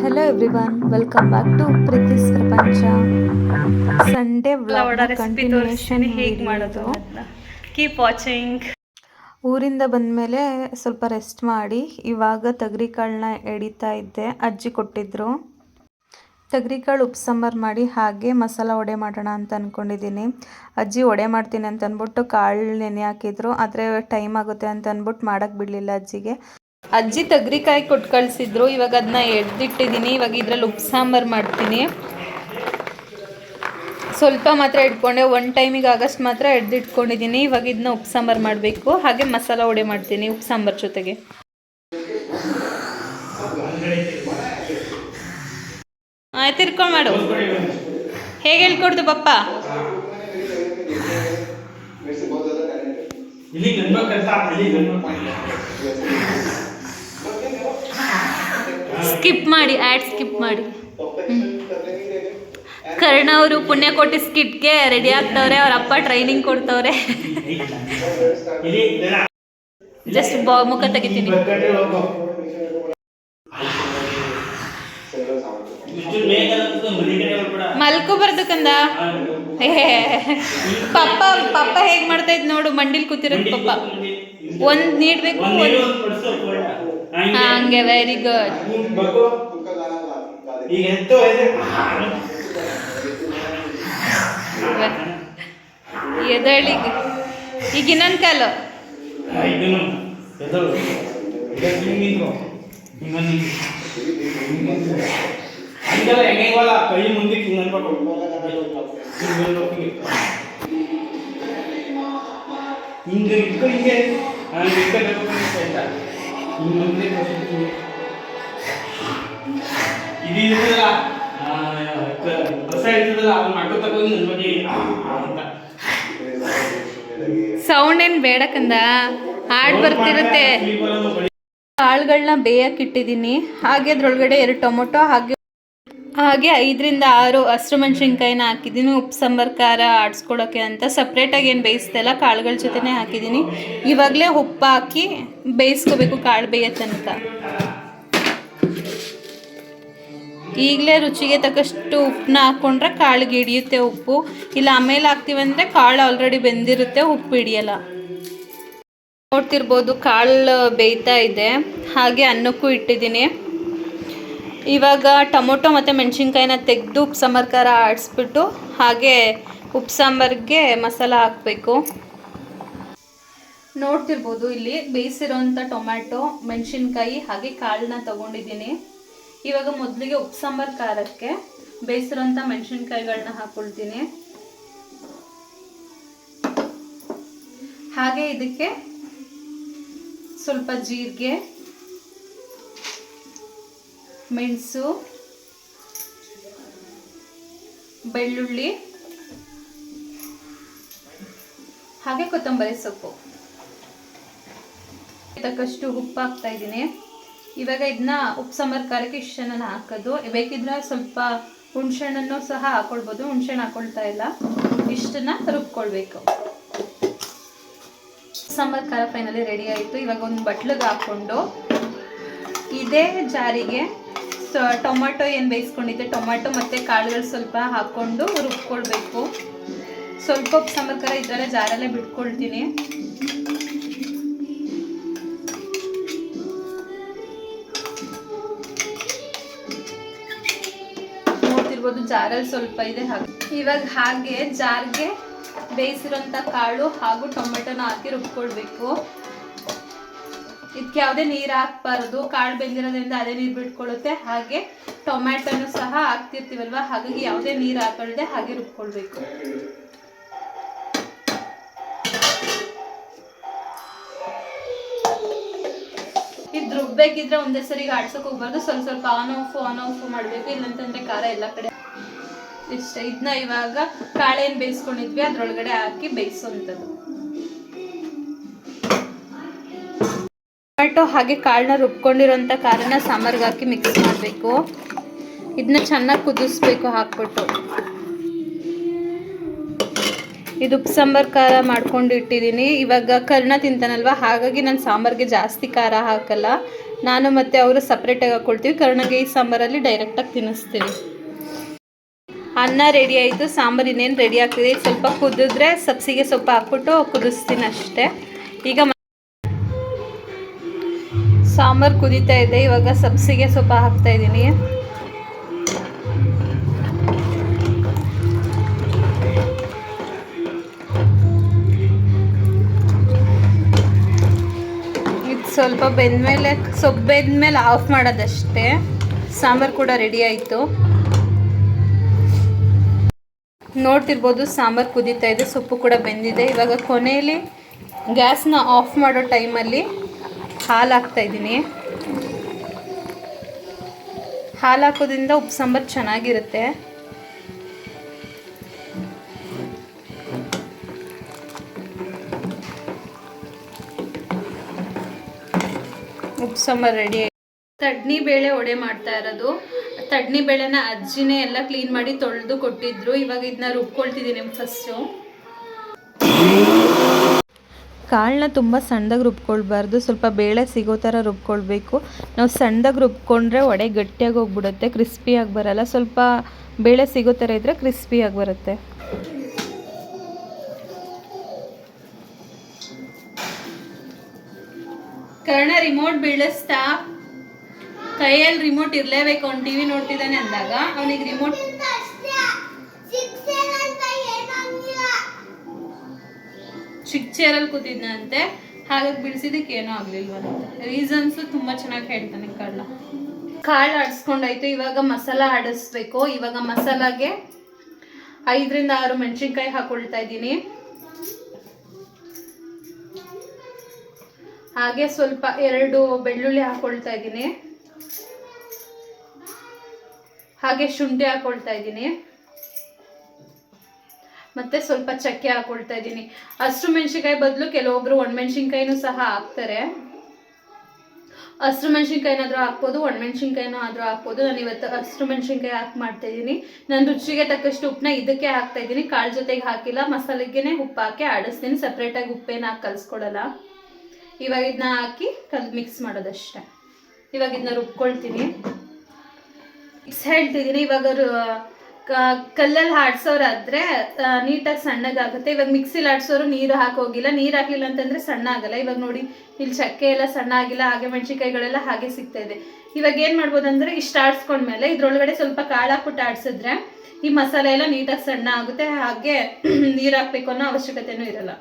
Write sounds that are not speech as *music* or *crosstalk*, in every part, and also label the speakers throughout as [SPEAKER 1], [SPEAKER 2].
[SPEAKER 1] Hello everyone welcome back to ಪ್ರೀತಿಸ್ ಪ್ರಪಂಚ Sunday continuation
[SPEAKER 2] ಹೇಗೆ ಮಾಡೋದು? ಕೀಪ್ ವಾಚಿಂಗ್
[SPEAKER 1] ಊರಿಂದ ಬಂದಮೇಲೆ ಸ್ವಲ್ಪ ರೆಸ್ಟ್ ಮಾಡಿ. ಇವಾಗ ಕಾಳನ್ನ ಎಡಿತಾ ಇದ್ದೆ. ಅಜ್ಜಿ ಕೊಟ್ಟಿದ್ರು. ಕಾಳು ಉಪ್ಪು ಸಾಂಬಾರು ಮಾಡಿ ಹಾಗೆ ಮಸಾಲ ವಡೆ ಮಾಡೋಣ ಅಂತ ಅಂದ್ಕೊಂಡಿದ್ದೀನಿ ಅಜ್ಜಿ ವಡೆ ಮಾಡ್ತೀನಿ ಅಂತ ಅಂದ್ಬಿಟ್ಟು ಕಾಳು ನೆನೆ ಹಾಕಿದ್ರು. ಆದರೆ ಟೈಮ್ ಆಗುತ್ತೆ ಅಂತ ಅಂದ್ಬಿಟ್ಟು ಮಾಡೋಕ್ಕೆ ಬಿಡಲಿಲ್ಲ ಅಜ್ಜಿಗೆ. ಅಜ್ಜಿ ತಗ್ರಿಕಾಯಿ ಕೊಟ್ಟು ಕಳಿಸಿದ್ರು. ಇವಾಗ ಅದನ್ನ ಎಡ್ದಿಟ್ಟಿದ್ದೀನಿ ಇವಾಗ ಇದ್ರಲ್ಲಿ ಉಪ್ಪು ಸಾಂಬಾರು ಮಾಡ್ತೀನಿ. ಸ್ವಲ್ಪ ಮಾತ್ರ ಇಟ್ಕೊಂಡೆ ಒನ್ ಟೈಮಿಗೆ ಆಗಸ್ಟ್ ಮಾತ್ರ ಎಡ್ದಿಟ್ಕೊಂಡಿದ್ದೀನಿ ಇವಾಗ ಇದನ್ನ ಉಪ್ಪು ಸಾಂಬಾರು ಮಾಡಬೇಕು. ಹಾಗೆ ಮಸಾಲ ವಡೆ ಮಾಡ್ತೀನಿ ಉಪ್ಪು ಸಾಂಬಾರು ಜೊತೆಗೆ. ಆಯ್ತು ಇರ್ಕೊಂಡು ಮಾಡು. ಹೇಗೆ ಹೇಳ್ಕೊಡ್ದು ಪಪ್ಪ?
[SPEAKER 3] ಇಲ್ಲಿ ಗಂಡು ಕರ್ತಾ ಇಲ್ಲಿ ಗಂಡು
[SPEAKER 1] ಸ್ಕಿಪ್ ಮಾಡಿ ಆ್ಯಡ್ ಸ್ಕಿಪ್ ಮಾಡಿ. ಕರ್ಣ ಅವರು ಪುಣ್ಯಕೋಟಿ ಸ್ಕಿಟ್ಗೆ ರೆಡಿ ಆಗ್ತವ್ರೆ, ಅವ್ರ ಅಪ್ಪ ಟ್ರೈನಿಂಗ್ ಕೊಡ್ತವ್ರೆ. ಜಸ್ಟ್ ಬಾ, ಮುಖ ತೆಗಿತೀನಿ. ಮಲ್ಕೋ ಬರ್ದು ಕಂದ ಪಪ್ಪ ಪಪ್ಪ ಹೇಗ್ ಮಾಡ್ತಾ ಇದ್ ನೋಡು, ಮಂಡಿಲ್ ಕೂತಿರೋದು ಪಪ್ಪ. ಒಂದ್ ನೀಡ್ಬೇಕು
[SPEAKER 3] ಹಂಗೆ.
[SPEAKER 1] ವೆರಿ ಗುಡ್
[SPEAKER 3] ಈಗ ಎಂತ ಇದೆ.
[SPEAKER 1] ಎದಳಿಗ್ ಈಗ ಇನ್ನೊಂದು ಕಾಲು.
[SPEAKER 3] ಕೈ ಮುಂದಕ್ಕೆ ಹಿಂಗ್ ಅನ್ಬೇಕು, ಹಿಂಗೆ. ಇರ್ತದಲ್ಲ ಅವ್ನು ನನ್ನ ಬಗ್ಗೆ ಅಂತ.
[SPEAKER 1] ಸೌಂಡ್ ಏನ್ ಬೇಡ ಕಂದ? ಹಾಡ್ ಬರ್ತಿರುತ್ತೆ. ಕಾಳುಗಳನ್ನ ಬೇಯಕ್ಕಿಟ್ಟಿದ್ದೀನಿ ಹಾಗೆ ಅದ್ರೊಳಗಡೆ ಎರಡು ಟೊಮೊಟೊ ಹಾಗೆ ಹಾಗೆ ಐದರಿಂದ ಆರು ಹಸಿರು ಮೆಣಸಿನ್ಕಾಯಿನ ಹಾಕಿದ್ದೀನಿ, ಉಪ್ಪು, ಸಾಂಬಾರು, ಖಾರ ಆಡಿಸ್ಕೊಳೋಕೆ ಅಂತ ಸಪ್ರೇಟಾಗಿ ಏನು ಬೇಯಿಸ್ದಲ್ಲ ಕಾಳುಗಳ ಜೊತೆನೇ ಹಾಕಿದ್ದೀನಿ. ಇವಾಗಲೇ ಉಪ್ಪು ಹಾಕಿ ಬೇಯಿಸ್ಕೋಬೇಕು ಕಾಳು ಬೇಯ ತನಕ ಈಗಲೇ ರುಚಿಗೆ ತಕ್ಕಷ್ಟು ಉಪ್ಪನ್ನ ಹಾಕ್ಕೊಂಡ್ರೆ ಕಾಳಿಗೆ ಹಿಡಿಯುತ್ತೆ ಉಪ್ಪು. ಇಲ್ಲ, ಆಮೇಲೆ ಹಾಕ್ತೀವಂದ್ರೆ ಕಾಳು ಆಲ್ರೆಡಿ ಬೆಂದಿರುತ್ತೆ, ಉಪ್ಪು ಹಿಡಿಯಲ್ಲ. ನೋಡ್ತಿರ್ಬೋದು ಕಾಳು ಬೇಯ್ತಾ ಇದೆ. ಹಾಗೆ ಅನ್ನಕ್ಕೂ ಇಟ್ಟಿದ್ದೀನಿ. ಇವಾಗ ಟೊಮೊಟೊ ಮತ್ತು ಮೆಣಸಿನ್ಕಾಯಿನ ತೆಗೆದು ಉಪ್ಪು ಸಾಂಬಾರು ಖಾರ ಆಡಿಸ್ಬಿಟ್ಟು ಹಾಗೆ ಉಪ್ಪು ಸಾಂಬಾರಿಗೆ ಮಸಾಲ ಹಾಕಬೇಕು. ನೋಡ್ತಿರ್ಬೋದು ಇಲ್ಲಿ ಬೇಯಿಸಿರೋಂಥ ಟೊಮ್ಯಾಟೊ, ಮೆಣಸಿನ್ಕಾಯಿ ಹಾಗೆ ಕಾಳನ್ನ ತಗೊಂಡಿದ್ದೀನಿ. ಇವಾಗ ಮೊದಲಿಗೆ ಉಪ್ಪು ಸಾಂಬಾರು ಖಾರಕ್ಕೆ ಬೇಯಿಸಿರೋಂಥ ಮೆಣಸಿನ್ಕಾಯಿಗಳನ್ನ ಹಾಕ್ಕೊಳ್ತೀನಿ. ಹಾಗೆ ಇದಕ್ಕೆ ಸ್ವಲ್ಪ ಜೀರಿಗೆ ಮೆಣಸು, ಬೆಳ್ಳುಳ್ಳಿ, ಹಾಗೆ ಕೊತ್ತಂಬರಿ ಸೊಪ್ಪು. ತಕ್ಕಷ್ಟು ಉಪ್ಪು ಹಾಕ್ತಾ ಇದ್ದೀನಿ. ಇವಾಗ ಇದನ್ನ ಉಪ್ಪು ಸಾಂಬಾರು ಖಾರಕ್ಕೆ ಇಷ್ಟನ್ನು ಹಾಕೋದು. ಬೇಕಿದ್ರೆ ಸ್ವಲ್ಪ ಹುಣ್ಸೆಹಣ್ಣನ್ನು ಸಹ ಹಾಕೊಳ್ಬೋದು. ಹುಣ್ಸೆಹಣ್ಣು ಹಾಕೊಳ್ತಾ ಇಲ್ಲ. ಇಷ್ಟನ್ನ ರುಬ್ಕೊಳ್ಬೇಕು. ಸಾಂಬಾರು ಖಾರ ಫೈನಲಿ ರೆಡಿ ಆಯಿತು. ಇವಾಗ ಒಂದು ಬಟ್ಲಿಗೆ ಹಾಕ್ಕೊಂಡು ಇದೇ ಜಾರಿಗೆ ಟೊಮೆಟೊ ಏನು ಬೇಯಿಸ್ಕೊಂಡಿದ್ದೆ? ಟೊಮ್ಯಾಟೊ ಮತ್ತು ಕಾಳುಗಳು ಸ್ವಲ್ಪ ಹಾಕ್ಕೊಂಡು ರುಬ್ಕೊಳ್ಬೇಕು. ಸ್ವಲ್ಪ ಉಪ್ಪು ಸಾಂಬಾರು ಥರ ಜಾರಲ್ಲೇ ಬಿಟ್ಕೊಳ್ತೀನಿ. ನೋಡ್ತಿರ್ಬೋದು ಜಾರಲ್ಲಿ ಸ್ವಲ್ಪ ಇದೆ ಹಾಗೆ. ಇವಾಗ ಹಾಗೆ ಜಾರ್ಗೆ ಬೇಯಿಸಿರೋಂಥ ಕಾಳು ಹಾಗೂ ಟೊಮೆಟೊನ ಹಾಕಿ ರುಬ್ಕೊಳ್ಬೇಕು. ಇದಕ್ಕೆ ಯಾವುದೇ ನೀರು ಹಾಕ್ಬಾರ್ದು, ಕಾಳು ಬೆಂದಿರೋದ್ರಿಂದ ಅದೇ ನೀರು ಬಿಟ್ಕೊಳ್ಳುತ್ತೆ. ಹಾಗೆ ಟೊಮ್ಯಾಟೊನು ಸಹ ಹಾಕ್ತಿರ್ತೀವಲ್ವ? ಹಾಗಾಗಿ ಯಾವುದೇ ನೀರು ಹಾಕೊಳ್ಳದೆ ಹಾಗೆ ರುಬ್ಕೊಳ್ಬೇಕು. ಇದು ರುಬ್ಬೇಕಿದ್ರೆ ಒಂದೇ ಸರಿಗೆ ಆಡ್ಸಕ್ ಹೋಗ್ಬಾರ್ದು. ಸ್ವಲ್ಪ ಸ್ವಲ್ಪ ಆನ್ ಆಫ್ ಆನ್ ಆಫ್ ಮಾಡಬೇಕು. ಇಲ್ಲಂತಂದ್ರೆ ಖಾರ ಎಲ್ಲ ಕಡೆ ಇಷ್ಟ. ಇದನ್ನ ಇವಾಗ ಕಾಳೇನು ಬೇಯಿಸ್ಕೊಂಡಿದ್ವಿ, ಅದ್ರೊಳಗಡೆ ಹಾಕಿ ಬೇಯಿಸೋಂಥದ್ದು. ಟೊಮೆಟೊ ಹಾಗೆ ಕಾಳನ್ನ ರುಬ್ಕೊಂಡಿರೋಂಥ ಕಾರನ್ನ ಸಾಂಬಾರ್ಗೆ ಹಾಕಿ ಮಿಕ್ಸ್ ಮಾಡಬೇಕು. ಇದನ್ನ ಚೆನ್ನಾಗಿ ಕುದಿಸ್ಬೇಕು ಹಾಕ್ಬಿಟ್ಟು. ಇದು ಉಪ್ಪು, ಸಾಂಬಾರು, ಖಾರ ಮಾಡ್ಕೊಂಡು ಇಟ್ಟಿದ್ದೀನಿ. ಇವಾಗ ಕರ್ಣ ತಿಂತಾನಲ್ವ? ಹಾಗಾಗಿ ನಾನು ಸಾಂಬಾರಿಗೆ ಜಾಸ್ತಿ ಖಾರ ಹಾಕಲ್ಲ. ನಾನು ಮತ್ತು ಅವರು ಸಪ್ರೇಟಾಗಿ ಹಾಕ್ಕೊಳ್ತೀವಿ ಕರ್ಣಗೆ ಈ ಸಾಂಬಾರಲ್ಲಿ ಡೈರೆಕ್ಟಾಗಿ ತಿನ್ನಿಸ್ತೀವಿ ಅನ್ನ ರೆಡಿ ಆಯಿತು. ಸಾಂಬಾರು ಇನ್ನೇನು ರೆಡಿ ಆಗ್ತಿದೆ. ಸ್ವಲ್ಪ ಕುದಿದ್ರೆ ಸಬ್ಸಿಗೆ ಸೊಪ್ಪು ಹಾಕ್ಬಿಟ್ಟು ಕುದಿಸ್ತೀನಿ ಅಷ್ಟೇ. ಈಗ ಸಾಂಬಾರು ಕುದೀತಾ ಇದೆ. ಇವಾಗ ಸಬ್ಸಿಗೆ ಸೊಪ್ಪು ಹಾಕ್ತಾ ಇದ್ದೀನಿ. ಇದು ಸ್ವಲ್ಪ ಬೆಂದಮೇಲೆ, ಸೊಪ್ಪು ಬೆಂದಮೇಲೆ ಆಫ್ ಮಾಡೋದಷ್ಟೇ. ಸಾಂಬಾರು ಕೂಡ ರೆಡಿ ಆಯಿತು. ನೋಡ್ತಿರ್ಬೋದು ಸಾಂಬಾರು ಕುದೀತಾ ಇದೆ, ಸೊಪ್ಪು ಕೂಡ ಬೆಂದಿದೆ. ಇವಾಗ ಕೊನೆಯಲ್ಲಿ ಗ್ಯಾಸ್ನ ಆಫ್ ಮಾಡೋ ಟೈಮಲ್ಲಿ ಹಾಲು ಹಾಕ್ತಾ ಇದ್ದೀನಿ. ಹಾಲು ಹಾಕೋದ್ರಿಂದ ಉಪ್ಪು ಸಾಂಬಾರು ಚೆನ್ನಾಗಿರುತ್ತೆ. ಉಪ್ಪು ಸಾಂಬಾರು ರೆಡಿ ತಡ್ನಿ ಬೇಳೆ ಒಡೆ ಮಾಡ್ತಾ ಇರೋದು. ತಡ್ನಿ ಬೇಳೆನ ಅಜ್ಜಿನೇ ಎಲ್ಲ ಕ್ಲೀನ್ ಮಾಡಿ ತೊಳೆದು ಕೊಟ್ಟಿದ್ರು. ಇವಾಗ ಇದನ್ನ ರುಬ್ಕೊಳ್ತಿದ್ದೀನಿ ಫಸ್ಟು ಕಾಳನ್ನ ತುಂಬ ಸಣ್ಣದಾಗಿ ರುಬ್ಕೊಳ್ಬಾರ್ದು. ಸ್ವಲ್ಪ ಬೇಳೆ ಸಿಗೋ ಥರ ರುಬ್ಕೊಳ್ಬೇಕು. ನಾವು ಸಣ್ಣದಾಗಿ ರುಬ್ಕೊಂಡ್ರೆ ವಡೆ ಗಟ್ಟಿಯಾಗಿ ಹೋಗ್ಬಿಡುತ್ತೆ ಕ್ರಿಸ್ಪಿಯಾಗಿ ಬರಲ್ಲ. ಸ್ವಲ್ಪ ಬೇಳೆ ಸಿಗೋ ಥರ ಇದ್ದರೆ ಕ್ರಿಸ್ಪಿಯಾಗಿ ಬರುತ್ತೆ. ಕರ್ಣ ರಿಮೋಟ್ ಬೀಳಿಸ್ತಾ? ಕೈಯಲ್ಲಿ ರಿಮೋಟ್ ಇರಲೇಬೇಕು. ಅವ್ನು ಟಿವಿ ನೋಡ್ತಿದ್ದಾನೆ ಅಂದಾಗ, ಅವನಿಗೆ ರಿಮೋಟ್ ಚಿಕ್ಕ ಚೇರಲ್ಲಿ ಕೂತಿದ್ನಂತೆ. ಹಾಗಾಗಿ ಬಿಡಿಸಿದಕ್ಕೆ ಏನೂ ಆಗ್ಲಿಲ್ವಂತೆ ರೀಸನ್ಸು ತುಂಬ ಚೆನ್ನಾಗಿ ಹೇಳ್ತಾನೆ ಕಳ್ಳ ಕಾಳು ಆಡಿಸ್ಕೊಂಡಾಯ್ತು. ಇವಾಗ ಮಸಾಲ ಆಡಿಸ್ಬೇಕು. ಇವಾಗ ಮಸಾಲಾಗೆ ಐದರಿಂದ ಆರು ಮೆಣಸಿನ್ಕಾಯಿ ಹಾಕೊಳ್ತಾ ಇದ್ದೀನಿ. ಹಾಗೆ ಸ್ವಲ್ಪ ಎರಡು ಬೆಳ್ಳುಳ್ಳಿ ಹಾಕೊಳ್ತಾ ಇದ್ದೀನಿ. ಹಾಗೆ ಶುಂಠಿ ಹಾಕೊಳ್ತಾ ಇದ್ದೀನಿ. ಮತ್ತೆ ಸ್ವಲ್ಪ ಚಕ್ಕೆ ಹಾಕೊಳ್ತಾ ಇದ್ದೀನಿ. ಹಸಿರು ಮೆಣಸಿನ್ಕಾಯಿ ಬದಲು ಕೆಲವೊಬ್ರು ಒಣಮೆಣಸಿನ್ಕಾಯಿನೂ ಸಹ ಹಾಕ್ತಾರೆ. ಹಸಿರು ಮೆಣಸಿನ್ಕಾಯಿನಾದ್ರೂ ಹಾಕ್ಬೋದು, ಒಣಮೆಣಸಿನ್ಕಾಯಿನೂ ಆದರೂ ಹಾಕ್ಬೋದು. ನಾನು ಇವತ್ತು ಹಸಿರು ಮೆಣಸಿನ್ಕಾಯಿ ಹಾಕಿ ಮಾಡ್ತಾ ಇದ್ದೀನಿ. ನಾನು ರುಚಿಗೆ ತಕ್ಕಷ್ಟು ಉಪ್ಪನ್ನ ಇದಕ್ಕೆ ಹಾಕ್ತಾ ಇದ್ದೀನಿ. ಕಾಳು ಜೊತೆಗೆ ಹಾಕಿಲ್ಲ ಮಸಾಲೆಗೆ ಉಪ್ಪು ಹಾಕಿ ಆಡಿಸ್ತೀನಿ. ಸಪ್ರೇಟಾಗಿ ಉಪ್ಪೇನ ಹಾಕಿ ಕಲಿಸ್ಕೊಡಲ್ಲ ಇವಾಗ ಇದನ್ನ ಹಾಕಿ ಕಲ್ ಮಿಕ್ಸ್ ಮಾಡೋದಷ್ಟೇ. ಇವಾಗ ಇದನ್ನ ರುಬ್ಕೊಳ್ತೀನಿ. ಮಿಕ್ಸ್ ಹೇಳ್ತಿದ್ದೀನಿ. ಇವಾಗ ಕಲ್ಲಲ್ಲಿ ಆಡ್ಸೋರಾದ್ರೆ ನೀಟಾಗಿ ಸಣ್ಣಗಾಗುತ್ತೆ. ಇವಾಗ ಮಿಕ್ಸಿಲಿ ಆಡ್ಸೋರು ನೀರು ಹಾಕೋಗಿಲ್ಲ. ನೀರು ಹಾಕಲಿಲ್ಲ ಅಂತಂದ್ರೆ ಸಣ್ಣ ಆಗಲ್ಲ ಇವಾಗ ನೋಡಿ, ಇಲ್ಲಿ ಚಕ್ಕೆ ಎಲ್ಲ ಸಣ್ಣ ಆಗಿಲ್ಲ ಹಾಗೆ ಮೆಣಸಿನ್ಕಾಯಿಗಳೆಲ್ಲ ಹಾಗೆ ಸಿಗ್ತಾ ಇದೆ. ಇವಾಗ ಏನು ಮಾಡ್ಬೋದಂದ್ರೆ, ಇಷ್ಟು ಆಡಿಸ್ಕೊಂಡ್ಮೇಲೆ ಇದ್ರೊಳಗಡೆ ಸ್ವಲ್ಪ ಕಾಳು ಹಾಕ್ಬಿಟ್ಟು ಆಡ್ಸಿದ್ರೆ ಈ ಮಸಾಲೆ ಎಲ್ಲ ನೀಟಾಗಿ ಸಣ್ಣ ಆಗುತ್ತೆ ಹಾಗೆ *clears throat* ನೀರು ಹಾಕ್ಬೇಕು ಅನ್ನೋ ಅವಶ್ಯಕತೆನೂ ಇರಲ್ಲ.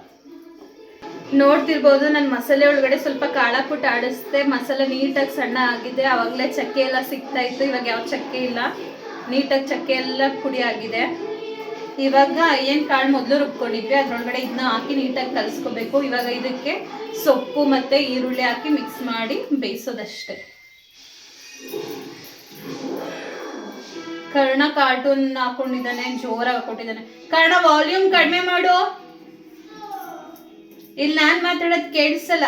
[SPEAKER 1] ನೋಡ್ತಿರ್ಬೋದು, ನಾನು ಮಸಾಲೆ ಒಳಗಡೆ ಸ್ವಲ್ಪ ಕಾಳಾಕ್ಬಿಟ್ಟು ಆಡಿಸ್ದೆ ಮಸಾಲೆ ನೀಟಾಗಿ ಸಣ್ಣ ಆಗಿದೆ ಆವಾಗಲೇ ಚಕ್ಕೆ ಎಲ್ಲ ಸಿಗ್ತಾ ಇತ್ತು. ಇವಾಗ ಯಾವ ಚಕ್ಕೆ ಇಲ್ಲ. ನೀಟಾಗಿ ಚಕ್ಕೆ ಎಲ್ಲ ಪುಡಿ ಆಗಿದೆ. ಇವಾಗ ಏನು ಕಾಳು ಮೊದಲು ರುಬ್ಕೊಂಡಿದ್ವಿ, ಅದರೊಳಗಡೆ ಇದನ್ನ ಹಾಕಿ ನೀಟಾಗಿ ಕಲಿಸ್ಕೋಬೇಕು. ಇವಾಗ ಇದಕ್ಕೆ ಸೊಪ್ಪು ಮತ್ತು ಈರುಳ್ಳಿ ಹಾಕಿ ಮಿಕ್ಸ್ ಮಾಡಿ ಬೇಯಿಸೋದಷ್ಟೆ. ಕರ್ಣ ಕಾರ್ಟೂನ್ ಹಾಕೊಂಡಿದ್ದಾನೆ, ಜೋರಾಗಿ ಹಾಕೊಂಡಿದ್ದಾನೆ ಕರ್ಣ ವಾಲ್ಯೂಮ್ ಕಡಿಮೆ ಮಾಡು. ಇಲ್ಲಿ ನಾನು ಮಾತಾಡೋದು ಕೇಳಿಸಲ್ಲ.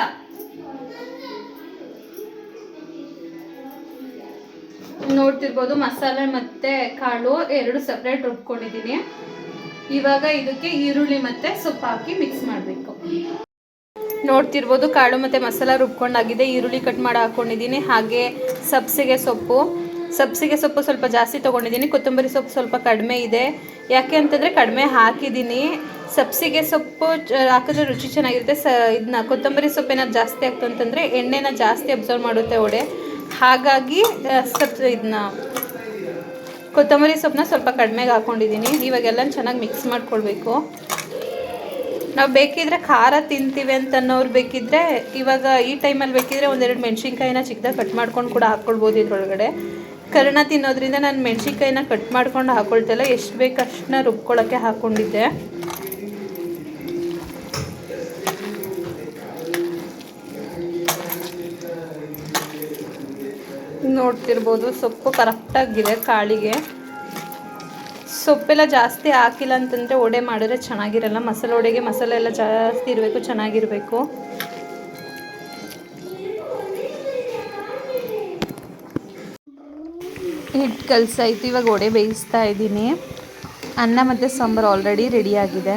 [SPEAKER 1] ನೋಡ್ತಿರ್ಬೋದು ಮಸಾಲೆ ಮತ್ತೆ ಕಾಳು ಎರಡು ಸಪ್ರೇಟ್ ರುಬ್ಕೊಂಡಿದ್ದೀನಿ ಇವಾಗ ಇದಕ್ಕೆ ಈರುಳ್ಳಿ ಮತ್ತೆ ಸೊಪ್ಪು ಹಾಕಿ ಮಿಕ್ಸ್ ಮಾಡಬೇಕು. ನೋಡ್ತಿರ್ಬೋದು ಕಾಳು ಮತ್ತು ಮಸಾಲ ರುಬ್ಕೊಂಡಾಗಿದೆ. ಈರುಳ್ಳಿ ಕಟ್ ಮಾಡಿ ಹಾಕ್ಕೊಂಡಿದ್ದೀನಿ ಹಾಗೆ ಸಬ್ಸಿಗೆ ಸೊಪ್ಪು. ಸಬ್ಸಿಗೆ ಸೊಪ್ಪು ಸ್ವಲ್ಪ ಜಾಸ್ತಿ ತೊಗೊಂಡಿದ್ದೀನಿ ಕೊತ್ತಂಬರಿ ಸೊಪ್ಪು ಸ್ವಲ್ಪ ಕಡಿಮೆ ಇದೆ. ಯಾಕೆ ಅಂತಂದರೆ ಕಡಿಮೆ ಹಾಕಿದ್ದೀನಿ ಸಬ್ಸಿಗೆ ಸೊಪ್ಪು ಹಾಕಿದ್ರೆ ರುಚಿ ಚೆನ್ನಾಗಿರುತ್ತೆ. ಸ ಇದನ್ನ ಕೊತ್ತಂಬರಿ ಸೊಪ್ಪು ಏನಾದ್ರು ಜಾಸ್ತಿ ಆಗ್ತು ಅಂತಂದರೆ ಎಣ್ಣೆನ ಜಾಸ್ತಿ ಅಬ್ಸರ್ವ್ ಮಾಡುತ್ತೆ ಒಡೆ ಹಾಗಾಗಿ ಸ್ವಲ್ಪ ಇದನ್ನ ಕೊತ್ತಂಬರಿ ಸೊಪ್ಪನ್ನ ಸ್ವಲ್ಪ ಕಡಿಮೆಗೆ ಹಾಕ್ಕೊಂಡಿದ್ದೀನಿ ಇವಾಗೆಲ್ಲ ಚೆನ್ನಾಗಿ ಮಿಕ್ಸ್ ಮಾಡ್ಕೊಳ್ಬೇಕು. ನಾವು ಬೇಕಿದ್ರೆ ಖಾರ ತಿಂತೀವಿ ಅಂತ ಅನ್ನೋರು ಬೇಕಿದ್ರೆ, ಇವಾಗ ಈ ಟೈಮಲ್ಲಿ ಬೇಕಿದ್ರೆ ಒಂದೆರಡು ಮೆಣಸಿನ್ಕಾಯಿನ ಚಿಕ್ಕದಾಗಿ ಕಟ್ ಮಾಡ್ಕೊಂಡು ಕೂಡ ಹಾಕ್ಕೊಳ್ಬೋದು ಇದ್ರೊಳಗಡೆ. ಕರ್ಣ ತಿನ್ನೋದ್ರಿಂದ ನಾನು ಮೆಣಸಿನ್ಕಾಯಿನ ಕಟ್ ಮಾಡ್ಕೊಂಡು ಹಾಕ್ಕೊಳ್ತಿಲ್ಲ ಎಷ್ಟು ಬೇಕು ಅಷ್ಟನ್ನ ರುಬ್ಕೊಳ್ಳೋಕ್ಕೆ ಹಾಕ್ಕೊಂಡಿದ್ದೆ ನೋಡ್ತಿರ್ಬೋದು. ಸೊಪ್ಪು ಕರೆಕ್ಟಾಗಿದೆ ಕಾಳಿಗೆ. ಸೊಪ್ಪೆಲ್ಲ ಜಾಸ್ತಿ ಹಾಕಿಲ್ಲ ಅಂತಂದರೆ ಒಡೆ ಮಾಡಿದ್ರೆ ಚೆನ್ನಾಗಿರಲ್ಲ. ಮಸಾಲೆ ಒಡೆಗೆ ಮಸಾಲೆ ಎಲ್ಲ ಜಾಸ್ತಿ ಇರಬೇಕು, ಚೆನ್ನಾಗಿರಬೇಕು. ಹಿಟ್ಟು ಕಲಸಾಯ್ತು ಇವಾಗ ಒಡೆ ಬೇಯಿಸ್ತಾ ಇದ್ದೀನಿ. ಅನ್ನ ಮತ್ತು ಸಾಂಬಾರು ಆಲ್ರೆಡಿ ರೆಡಿಯಾಗಿದೆ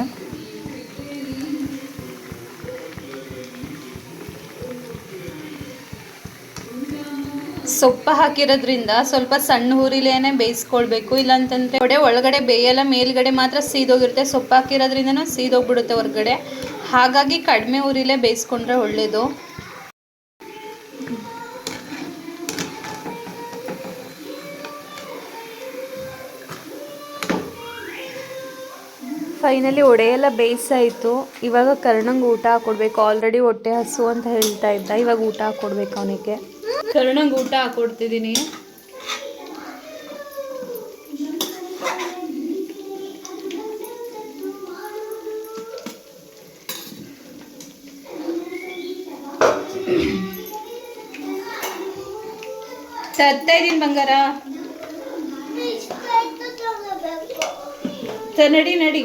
[SPEAKER 1] ಸೊಪ್ಪು ಹಾಕಿರೋದ್ರಿಂದ ಸ್ವಲ್ಪ ಸಣ್ಣ ಹುರಿಲೇನೆ ಬೇಯಿಸ್ಕೊಳ್ಬೇಕು. ಇಲ್ಲಾಂತಂದ್ರೆ ಒಡೆ ಒಳಗಡೆ ಬೇಯಲ್ಲ, ಮೇಲ್ಗಡೆ ಮಾತ್ರ ಸೀದೋಗಿರುತ್ತೆ. ಸೊಪ್ಪು ಹಾಕಿರೋದ್ರಿಂದ ಸೀದೋಗ್ಬಿಡುತ್ತೆ ಹೊರಗಡೆ. ಹಾಗಾಗಿ ಕಡಿಮೆ ಹುರಿಲೇ ಬೇಯಿಸ್ಕೊಂಡ್ರೆ ಒಳ್ಳೆಯದು ಫೈನಲಿ ಒಡೆಯೆಲ್ಲ ಬೇಯಿಸಾಯಿತು. ಇವಾಗ ಕರ್ಣಂಗೆ ಊಟ ಹಾಕ್ಕೊಡ್ಬೇಕು ಆಲ್ರೆಡಿ ಹೊಟ್ಟೆ ಹಸು ಅಂತ ಹೇಳ್ತಾ ಇದ್ದ. ಇವಾಗ ಊಟ ಹಾಕ್ಕೊಡ್ಬೇಕು ಅವನಿಗೆ. ಕರ್ಣಂಗೆ ಊಟ ಹಾಕೊಡ್ತಿದ್ದೀನಿ ತರ್ತಾ ಇದೀನಿ ಬಂಗಾರ. ಸರ್ ನಡಿ ನಡಿ.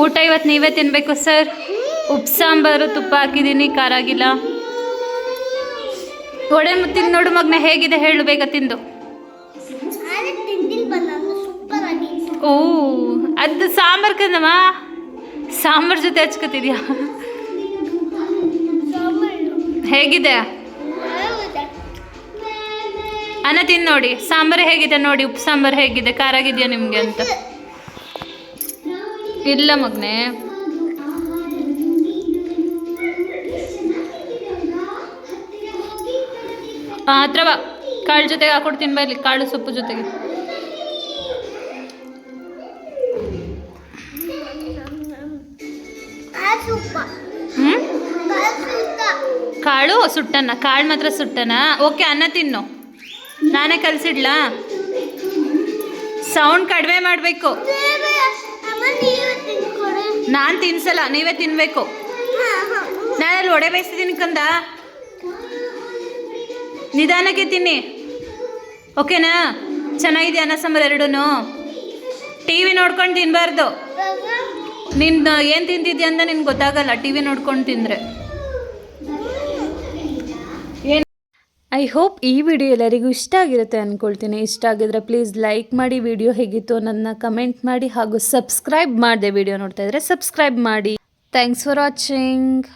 [SPEAKER 1] ಊಟ ಇವತ್ತು ನೀವೇ ತಿನ್ನಬೇಕು ಸರ್. ಉಪ್ಪು ಸಾಂಬಾರು ತುಪ್ಪ ಹಾಕಿದ್ದೀನಿ ಖಾರ ಆಗಿಲ್ಲ. ಒಡೆ ತಿಂದು ನೋಡು ಮಗನ ಹೇಗಿದೆ? ಹೇಳು ಬೇಗ ತಿಂದು. ಓ ಅದು ಸಾಂಬಾರು ಕಂದಮ್ಮ ಸಾಂಬಾರ್ ಜೊತೆ ಹಚ್ಕೋತಿದ್ಯಾ? ಹೇಗಿದೆ? ಅನ್ನ ತಿಂದು ನೋಡಿ. ಸಾಂಬಾರು ಹೇಗಿದೆ ನೋಡಿ? ಉಪ್ಪು ಸಾಂಬಾರು ಹೇಗಿದೆ? ಖಾರ ಆಗಿದೆಯಾ ನಿಮಗೆ ಅಂತ. ಇಲ್ಲ ಮಗ್ನೆ. ಹತ್ರ ಬಾ ಕಾಳು ಜೊತೆಗೆ ಹಾಕೊಡ್ತೀನಿ ಬಾ ಇಲ್ಲಿ ಕಾಳು ಸೊಪ್ಪು ಜೊತೆಗೆ. ಕಾಳು ಸುಟ್ಟನ ಕಾಳು ಮಾತ್ರ ಸುಟ್ಟನ? ಓಕೆ, ಅನ್ನ ತಿನ್ನು. ನಾನೇ ಕಲ್ಸಿಡ್ಲಾ? ಸೌಂಡ್ ಕಡಿಮೆ ಮಾಡಬೇಕು. ನಾನು ತಿನ್ಸಲ್ಲ, ನೀವೇ ತಿನ್ನಬೇಕು ನಾನಲ್ಲಿ ಒಡೆ ಬೇಯಿಸ್ತಿದ್ದೀನಿ ಕಂದ. ನಿಧಾನಕ್ಕೆ ತಿನ್ನಿ. ಓಕೆನಾ? ಚೆನ್ನಾಗಿದೆ ಅನ್ನ ಸಾಂಬಾರು ಎರಡೂ ಟಿ ವಿ ನೋಡ್ಕೊಂಡು ತಿನ್ನಬಾರ್ದು ನಿನ್ನ ಏನು ತಿಂತಿದ್ಯಾ ಅಂತ ನಿನ್ಗೆ ಗೊತ್ತಾಗಲ್ಲ ಟಿ ವಿ ನೋಡ್ಕೊಂಡು ತಿಂದರೆ. ಐ ಹೋಪ್ ಈ ವಿಡಿಯೋ ಎಲ್ಲರಿಗೂ ಇಷ್ಟ ಆಗಿರುತ್ತೆ ಅಂದ್ಕೊಳ್ತೀನಿ ಇಷ್ಟ ಆಗಿದ್ರೆ ಪ್ಲೀಸ್ ಲೈಕ್ ಮಾಡಿ ವಿಡಿಯೋ ಹೇಗಿತ್ತು ನನ್ನ ಕಮೆಂಟ್ ಮಾಡಿ ಹಾಗೂ ಸಬ್ಸ್ಕ್ರೈಬ್ ಮಾಡಿದೆ ವಿಡಿಯೋ ನೋಡ್ತಾ ಇದ್ರೆ ಸಬ್ಸ್ಕ್ರೈಬ್ ಮಾಡಿ. Thanks for watching